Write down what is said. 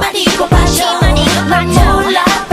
많이 고파져 많이 몰라?